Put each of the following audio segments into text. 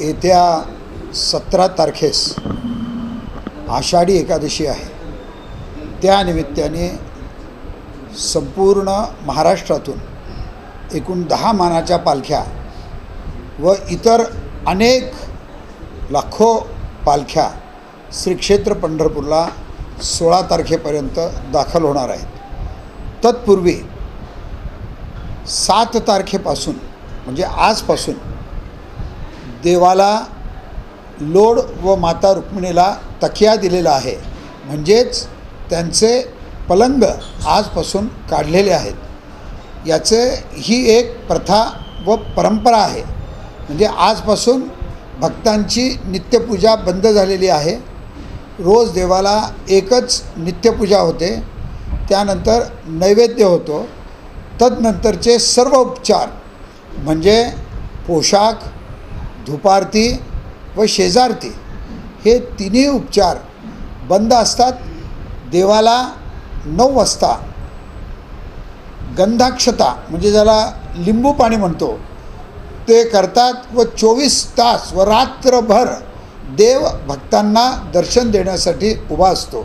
येत्या सतरा तारखेस आषाढी एकादशी आहे. त्या निमित्ताने संपूर्ण महाराष्ट्रातून एकूण दहा मानाच्या पालख्या व इतर अनेक लाखो पालख्या श्री क्षेत्र पंढरपूरला सोळा तारखेपर्यंत दाखल होणार आहेत. तत्पूर्वी सात तारखेपासून म्हणजे आजपासून देवाला लोड व माता रुक्मिणीला तकिया दिलेला आहे. म्हणजेच त्यांचे पलंग आजपासून काढलेले आहेत. याचे ही एक प्रथा व परंपरा आहे. म्हणजे आजपासून भक्तांची नित्यपूजा बंद झालेली आहे. रोज देवाला एकच नित्यपूजा होते. त्यानंतर नैवेद्य होतो. तदनंतरचे सर्व उपचार. म्हणजे पोशाख धुपारती व शेजारती. हे तिन्ही उपचार बंद असतात. देवाला नऊ वाजता गंधाक्षता म्हणजे ज्याला लिंबू पाणी म्हणतो ते करतात व चोवीस तास व रात्रभर देव भक्तांना दर्शन देण्यासाठी उभा असतो.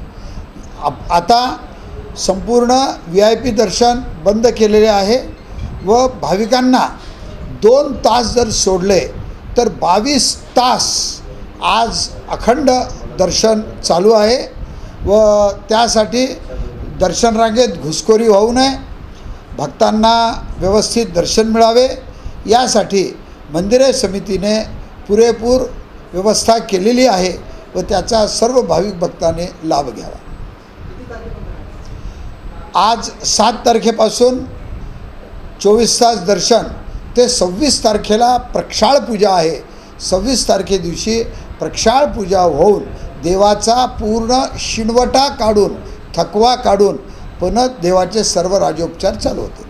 आप आता संपूर्ण व्ही आय पी दर्शन बंद केलेले आहे व भाविकांना दोन तास जर सोडले तर बावीस तास आज अखंड दर्शन चालू आहे व त्यासाठी दर्शन रांगेत घुसखोरी होऊ नये भक्तांना व्यवस्थित दर्शन मिळावे. यासाठी मंदिरे समितीने पुरेपूर व्यवस्था केलेली आहे व त्याचा सर्व भाविक भक्तांनी लाभ घ्यावा. आज सात तारखेपासून चोवीस तास दर्शन ते सव्वीस तारखेला प्रक्षाळ पूजा आहे. सव्वीस तारखे दिवशी प्रक्षाळ पूजा होऊन देवाचा पूर्ण शिणवटा काढून थकवा काढून पुन्हा देवाचे सर्व राजोपचार चालू होते.